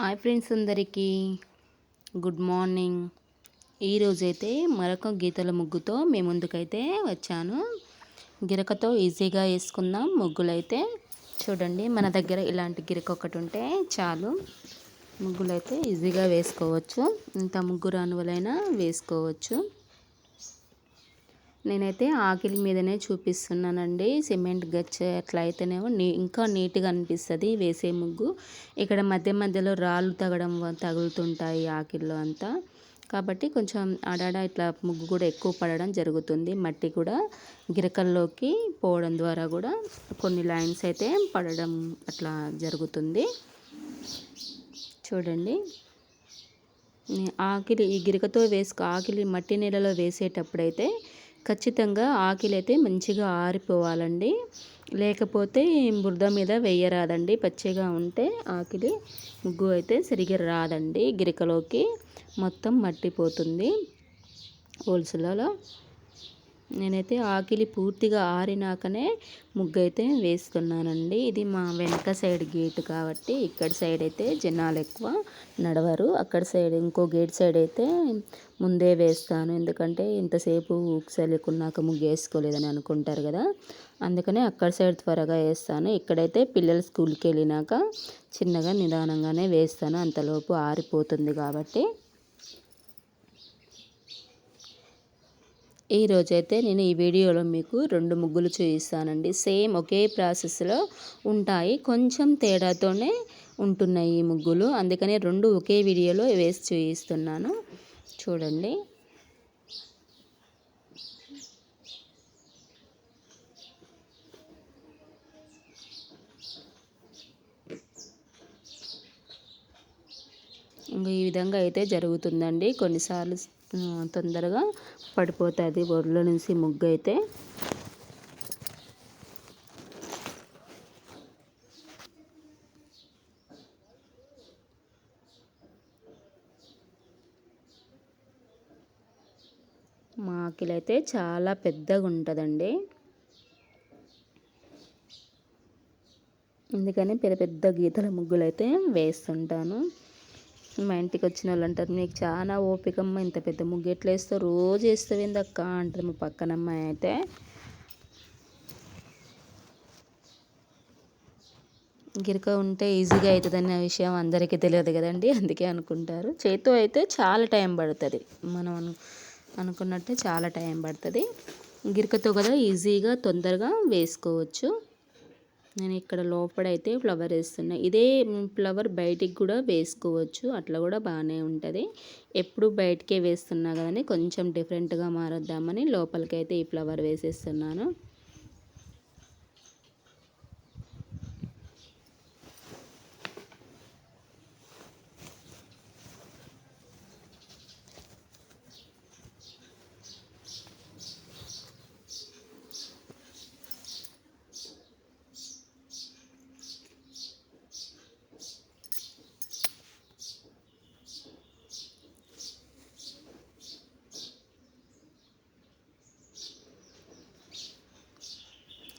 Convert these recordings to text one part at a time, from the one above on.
Hi friends అందరికీ. Good morning. ఈరోజైతే మరొక గీతల ముగ్గుతో మీ ముందుకైతే వచ్చాను. గిరకతో ఈజీగా వేసుకుందాం ముగ్గులైతే. చూడండి మన దగ్గర ఇలాంటి గిరక ఒకటి ఉంటే చాలు. ముగ్గులైతే ఈజీగా వేసుకోవచ్చు. ఇంత ముగ్గురు అనువులైనా వేసుకోవచ్చు. నేనైతే ఆకిలి మీదనే చూపిస్తున్నానండి. సిమెంట్ గచ్చ అట్లా అయితేనేమో నీ ఇంకా నీట్గా అనిపిస్తుంది వేసే ముగ్గు. ఇక్కడ మధ్య మధ్యలో రాళ్ళు తగడం తగులుతుంటాయి ఆకిల్లో అంతా. కాబట్టి కొంచెం ఆడాడ ఇట్లా ముగ్గు కూడా ఎక్కువ పడడం జరుగుతుంది. మట్టి కూడా గిరకల్లోకి పోవడం ద్వారా కూడా కొన్ని లైన్స్ అయితే పడడం అట్లా జరుగుతుంది. చూడండి. ఆకిలి ఈ గిరకతో వేసుకో ఆకిలి మట్టి నీళ్ళలో వేసేటప్పుడైతే ఖచ్చితంగా ఆకిలైతే అయితే మంచిగా ఆరిపోవాలండి. లేకపోతే బురద మీద వేయరాదండి. పచ్చిగా ఉంటే ఆకిలి ముగ్గు అయితే సరిగ్గా రాదండి. గిరికలోకి మొత్తం మట్టిపోతుంది. హోల్సేలలో నేనైతే ఆకిలి పూర్తిగా ఆరినాకనే ముగ్గు అయితే వేస్తున్నానండి. ఇది మా వెనక సైడ్ గేట్ కాబట్టి ఇక్కడ సైడ్ అయితే జనాలు ఎక్కువ నడవరు. అక్కడ సైడ్ ఇంకో గేట్ సైడ్ అయితే ముందే వేస్తాను. ఎందుకంటే ఇంతసేపు ఊక్సలేకున్నాక ముగ్గు వేసుకోలేదని అనుకుంటారు కదా. అందుకనే అక్కడ సైడ్ త్వరగా వేస్తాను. ఇక్కడైతే పిల్లలు స్కూల్కి వెళ్ళినాక చిన్నగా నిదానంగానే వేస్తాను. అంతలోపు ఆరిపోతుంది కాబట్టి ఈరోజైతే నేను ఈ వీడియోలో మీకు రెండు ముగ్గులు చూపిస్తానండి. సేమ్ ఒకే ప్రాసెస్లో ఉంటాయి. కొంచెం తేడాతోనే ఉంటున్నాయి ఈ ముగ్గులు. అందుకని రెండు ఒకే వీడియోలో వేసి చూపిస్తున్నాను. చూడండి. ఈ విధంగా అయితే జరుగుతుందండి. కొన్నిసార్లు తొందరగా పడిపోతుంది ఒడ్లో నుంచి ముగ్గు అయితే. మా అయితే చాలా పెద్దగా ఉంటుందండి అందుకని పెద్ద పెద్ద గీతల ముగ్గులు అయితే వేస్తుంటాను. మా ఇంటికి వచ్చిన వాళ్ళు అంటారు నీకు చాలా ఓపికమ్మ ఇంత పెద్ద ముగ్గు ఎట్లా వేస్తావు రోజు వేస్తావు ఏందక్క? అంటారు మా పక్కనమ్మాయి అయితే. గిరక ఉంటే ఈజీగా అవుతుందనే విషయం అందరికీ తెలియదు కదండి అందుకే అనుకుంటారు. చేతితో అయితే చాలా టైం పడుతుంది. మనం అనుకున్నట్టే చాలా టైం పడుతుంది. గిరకతో కదా ఈజీగా తొందరగా వేసుకోవచ్చు. నేను ఇక్కడ లోపడైతే ఫ్లవర్ వేస్తున్నా. ఇదే ఫ్లవర్ బయటికి కూడా వేసుకోవచ్చు. అట్లా కూడా బాగానే ఉంటుంది. ఎప్పుడు బయటికే వేస్తున్నా కదండి కొంచెం డిఫరెంట్గా మారుద్దామని లోపలికైతే ఈ ఫ్లవర్ వేసేస్తున్నాను.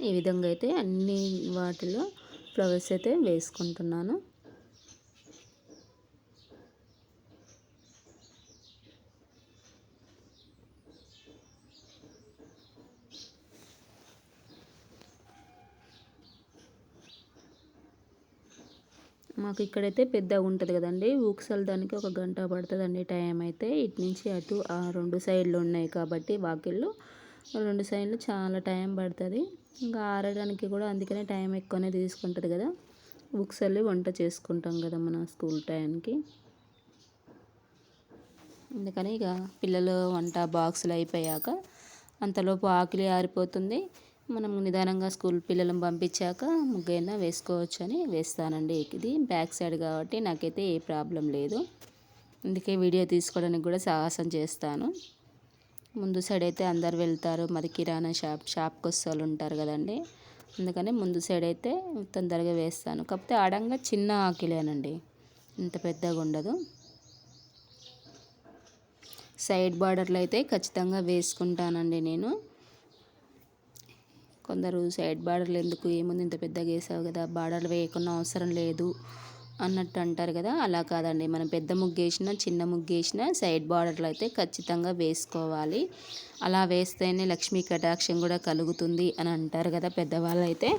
ఈ విధంగా అయితే అన్ని వాటిలో ఫ్లవర్స్ అయితే వేసుకుంటున్నాను. మాకు ఇక్కడైతే పెద్దగా ఉంటుంది కదండి. దానికి ఒక గంట పడుతుందండి టైం అయితే. ఇటు నుంచి అటు ఆ రెండు సైడ్లు ఉన్నాయి కాబట్టి వాకిళ్ళు రెండు సైడ్లు చాలా టైం పడుతుంది. ఇంకా ఆరడానికి కూడా అందుకనే టైం ఎక్కువనే తీసుకుంటుంది కదా. బుక్స్ వెళ్ళి వంట చేసుకుంటాం కదా మన స్కూల్ టైంకి. అందుకని ఇక పిల్లలు వంట బాక్సులు అయిపోయాక అంతలోపు ఆకలి ఆరిపోతుంది. మనం నిదానంగా స్కూల్ పిల్లలను పంపించాక ముగ్గైనా వేసుకోవచ్చు అని వేస్తానండి. ఇది బ్యాక్ సైడ్ కాబట్టి నాకైతే ఏ ప్రాబ్లం లేదు. అందుకే వీడియో తీసుకోవడానికి కూడా సాహసం చేస్తాను. ముందు సైడ్ అయితే అందరు వెళ్తారు. మరి కిరాణా షాప్ షాప్కి వస్తే వాళ్ళు ఉంటారు కదండి. అందుకని ముందు సైడ్ అయితే తొందరగా వేస్తాను. కాకపోతే అడంగా చిన్న ఆకిలేనండి. ఇంత పెద్దగా ఉండదు. సైడ్ బార్డర్లు అయితే ఖచ్చితంగా వేసుకుంటానండి నేను. కొందరు సైడ్ బార్డర్లు ఎందుకు? ఏముంది ఇంత పెద్దగా వేసావు కదా బార్డర్లు వేయకుండా అవసరం లేదు. అన్నట్టు అంటారు కదా అలా కాదండి. మనం పెద్ద ముగ్గు వేసినా చిన్న ముగ్గు వేసినా సైడ్ బార్డర్లు అయితే ఖచ్చితంగా వేసుకోవాలి. అలా వేస్తేనే లక్ష్మీ కటాక్షం కూడా కలుగుతుంది అని అంటారు కదా పెద్దవాళ్ళు అయితే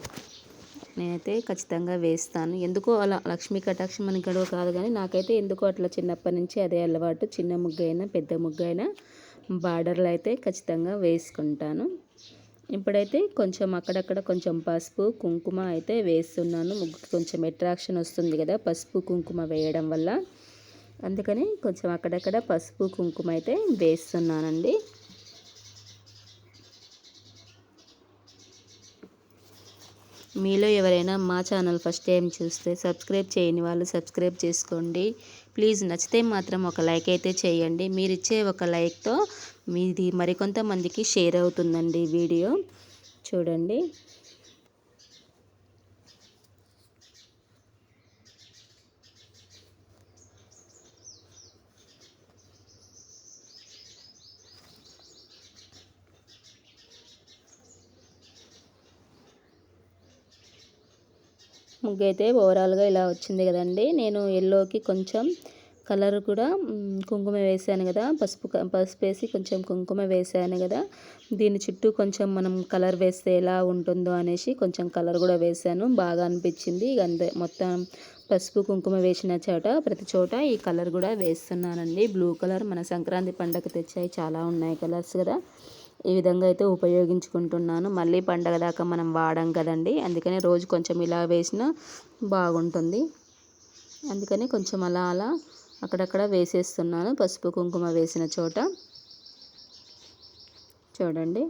నేనైతే ఖచ్చితంగా వేస్తాను. ఎందుకో అలా లక్ష్మీ కటాక్షం అని గడవ కాదు కానీ నాకైతే ఎందుకో అట్లా చిన్నప్పటి నుంచి అదే అలవాటు. చిన్న ముగ్గు అయినా పెద్ద ముగ్గు అయినా బార్డర్లు అయితే ఖచ్చితంగా వేసుకుంటాను. ఇప్పుడైతే కొంచెం అక్కడక్కడ కొంచెం పసుపు కుంకుమ అయితే వేస్తున్నాను. ముగ్గుకి కొంచెం అట్రాక్షన్ వస్తుంది కదా పసుపు కుంకుమ వేయడం వల్ల. అందుకని కొంచెం అక్కడక్కడ పసుపు కుంకుమ అయితే వేస్తున్నానండి. మీలో ఎవరైనా మా ఛానల్ ఫస్ట్ టైం చూస్తే సబ్స్క్రైబ్ చేయని వాళ్ళు సబ్స్క్రైబ్ చేసుకోండి. ప్లీజ్ నచ్చితే మాత్రం ఒక లైక్ అయితే చేయండి. మీరు ఇచ్చే ఒక లైక్తో మీది మరికొంతమందికి షేర్ అవుతుందండి వీడియో. చూడండి. ముగ్గు అయితే ఓవరాల్గా ఇలా వచ్చింది కదండి. నేను ఎల్లోకి కొంచెం కలర్ కూడా కుంకుమ వేసాను కదా. పసుపు పసుపు వేసి కొంచెం కుంకుమ వేసాను కదా. దీని చుట్టూ కొంచెం మనం కలర్ వేస్తే ఎలా ఉంటుందో అనేసి కొంచెం కలర్ కూడా వేసాను. బాగా అనిపించింది. ఇక అంతే మొత్తం పసుపు కుంకుమ వేసిన చోట ప్రతి చోట ఈ కలర్ కూడా వేస్తున్నానండి. బ్లూ కలర్ మన సంక్రాంతి పండగ తెచ్చాయి. చాలా ఉన్నాయి కలర్స్ కదా. ఈ విధంగా అయితే ఉపయోగించుకుంటున్నాను. మళ్ళీ పండగ దాకా మనం వాడం కదండి. అందుకని రోజు కొంచెం ఇలా వేసినా బాగుంటుంది. అందుకని కొంచెం అలా అలా అక్కడక్కడ వేసేస్తున్నాను. పసుపు కుంకుమ వేసిన చోట. చూడండి.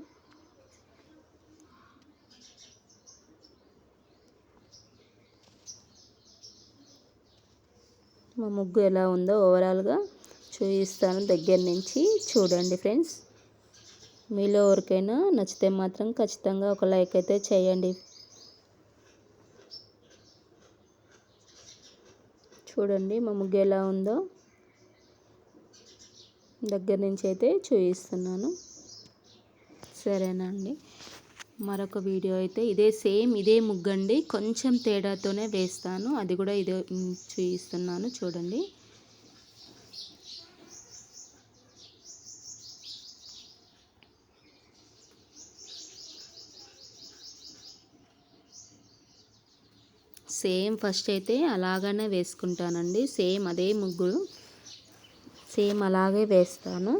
మా ముగ్గు ఎలా ఉందో ఓవరాల్గా చూపిస్తాను దగ్గర నుంచి. చూడండి ఫ్రెండ్స్. మీలో ఎవరికైనా నచ్చితే మాత్రం ఖచ్చితంగా ఒక లైక్ అయితే చేయండి. చూడండి మా ముగ్గు ఎలా ఉందో. దగ్గర నుంచి అయితే చూపిస్తున్నాను. సరేనండి. మరొక వీడియో అయితే ఇదే సేమ్ ఇదే ముగ్గండి. కొంచెం తేడాతోనే వేస్తాను. అది కూడా ఇదే చూపిస్తున్నాను. చూడండి. సేమ్ ఫస్ట్ అయితే అలాగనే వేసుకుంటానండి. సేమ్ అదే ముగ్గులు. సేమ్ అలాగే వేస్తాను.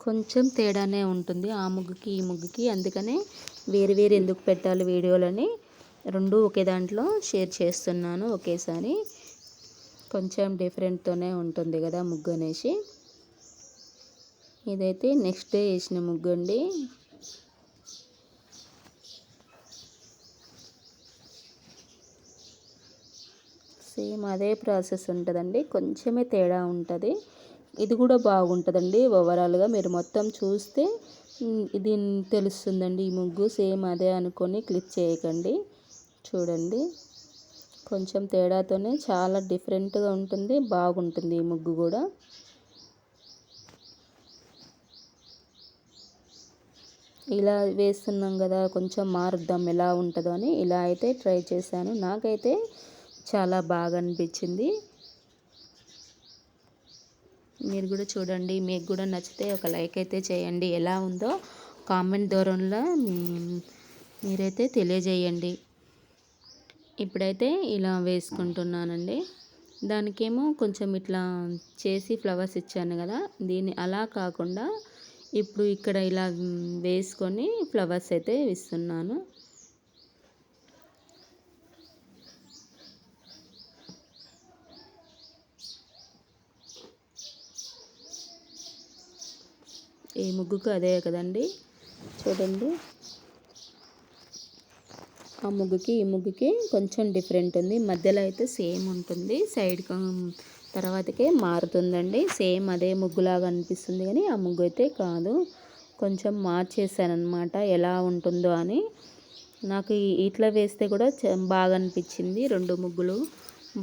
కొంచెం తేడానే ఉంటుంది ఆ ముగ్గుకి ఈ ముగ్గుకి. అందుకనే వేరు వేరు ఎందుకు పెట్టాలి వీడియోలని రెండు ఒకే దాంట్లో షేర్ చేస్తున్నాను ఒకేసారి. కొంచెం డిఫరెంట్తోనే ఉంటుంది కదా ముగ్గు అనేసి. ఇదైతే నెక్స్ట్ డే వేసిన ముగ్గు అండి. సేమ్ అదే ప్రాసెస్ ఉంటుందండి. కొంచెమే తేడా ఉంటుంది. ఇది కూడా బాగుంటుందండి ఓవరాల్గా. మీరు మొత్తం చూస్తే ఇది తెలుస్తుందండి ఈ ముగ్గు. సేమ్ అదే అనుకొని క్లిక్ చేయకండి. చూడండి. కొంచెం తేడాతోనే చాలా డిఫరెంట్గా ఉంటుంది. బాగుంటుంది ఈ ముగ్గు కూడా. ఇలా వేస్తున్నాం కదా కొంచెం మారుద్దాం ఎలా ఉంటుందో అని ఇలా అయితే ట్రై చేశాను. నాకైతే చాలా బాగా అనిపించింది. మీరు కూడా చూడండి మీకు కూడా నచ్చితే ఒక లైక్ అయితే చేయండి. ఎలా ఉందో కామెంట్ దూరంలో మీరైతే తెలియజేయండి. ఇప్పుడైతే ఇలా వేసుకుంటున్నానండి. దానికేమో కొంచెం ఇట్లా చేసి ఫ్లవర్స్ ఇచ్చాను కదా దీన్ని అలా కాకుండా ఇప్పుడు ఇక్కడ ఇలా వేసుకొని ఫ్లవర్స్ అయితే ఇస్తున్నాను ఈ ముగ్గుకు అదే కదండి. చూడండి. ఆ ముగ్గుకి ఈ ముగ్గుకి కొంచెం డిఫరెంట్ ఉంది. మధ్యలో అయితే సేమ్ ఉంటుంది. సైడ్ తర్వాతకే మారుతుందండి. సేమ్ అదే ముగ్గులాగా అనిపిస్తుంది కానీ ఆ ముగ్గు అయితే కాదు. కొంచెం మార్చేసానమాట ఎలా ఉంటుందో అని. నాకు ఇట్లా వేస్తే కూడా బాగా అనిపించింది. రెండు ముగ్గులు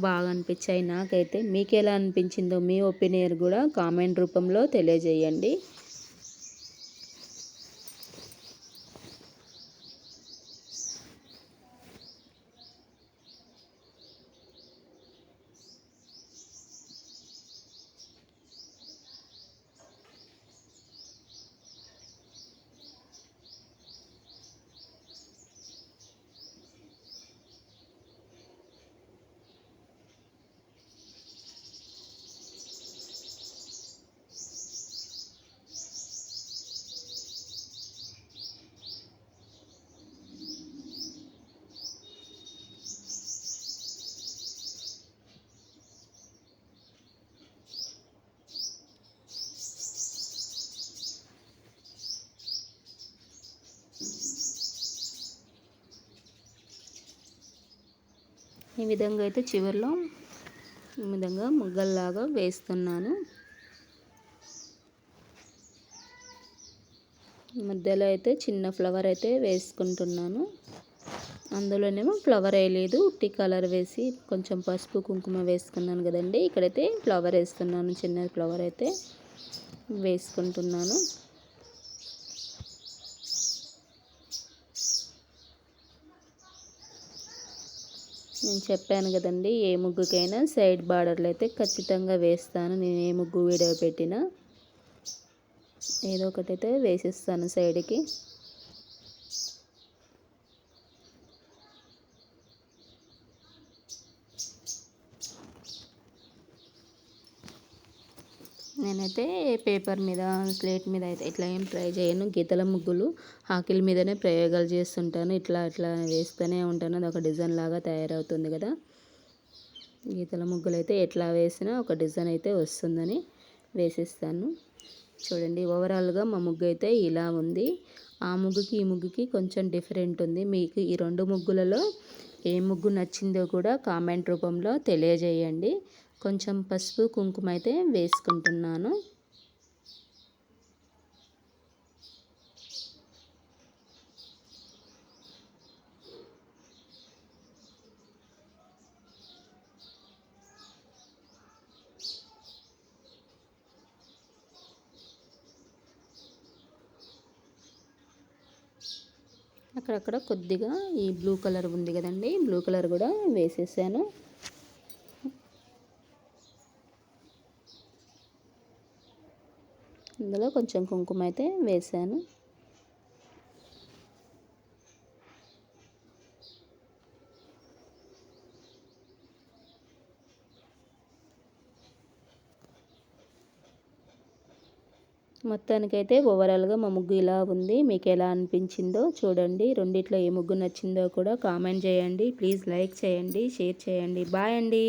బాగా అనిపించాయి నాకైతే. మీకు ఎలా అనిపించిందో మీ ఒపీనియన్ కూడా కామెంట్ రూపంలో తెలియజేయండి. ఈ విధంగా అయితే చివరిలో ఈ విధంగా ముగ్గల్లాగా వేస్తున్నాను. మధ్యలో అయితే చిన్న ఫ్లవర్ అయితే వేసుకుంటున్నాను. అందులోనేమో ఫ్లవర్ వేయలేదు ఉట్టి కలర్ వేసి కొంచెం పసుపు కుంకుమ వేసుకున్నాను కదండి. ఇక్కడైతే ఫ్లవర్ వేస్తున్నాను చిన్న ఫ్లవర్ అయితే వేసుకుంటున్నాను. నేను చెప్పాను కదండి ఏ ముగ్గుకైనా సైడ్ బార్డర్లు అయితే ఖచ్చితంగా వేస్తాను. నేను ఏ ముగ్గు వీడియో పెట్టినా ఏదో ఒకటైతే వేసిస్తాను సైడ్కి. నేనైతే పేపర్ మీద స్లేట్ మీద అయితే ఇట్లా ఏం ట్రై చేయను. గీతల ముగ్గులు ఆకిల మీదనే ప్రయోగాలు చేస్తుంటాను. ఇట్లా ఇట్లా వేస్తూనే ఉంటాను. అది ఒక డిజైన్ లాగా తయారవుతుంది కదా. గీతల ముగ్గులు అయితే ఎట్లా వేసినా ఒక డిజైన్ అయితే వస్తుందని వేసిస్తాను. చూడండి ఓవరాల్గా మా ముగ్గు అయితే ఇలా ఉంది. ఆ ముగ్గుకి ఈ ముగ్గుకి కొంచెం డిఫరెంట్ ఉంది. మీకు ఈ రెండు ముగ్గులలో ఏ ముగ్గు నచ్చిందో కూడా కామెంట్ రూపంలో తెలియజేయండి. కొంచెం పసుపు కుంకుమ అయితే వేసుకుంటున్నాను. అక్కడక్కడ కొద్దిగా ఈ బ్లూ కలర్ ఉంది కదండి బ్లూ కలర్ కూడా వేసేసాను. కొంచెం కుంకుమ అయితే వేసాను. మొత్తానికైతే ఓవరాల్గా మా ముగ్గు ఇలా ఉంది. మీకు ఎలా అనిపించిందో చూడండి. రెండిట్లో ఏ ముగ్గు నచ్చిందో కూడా కామెంట్ చేయండి. ప్లీజ్ లైక్ చేయండి షేర్ చేయండి. బాయ్ అండి.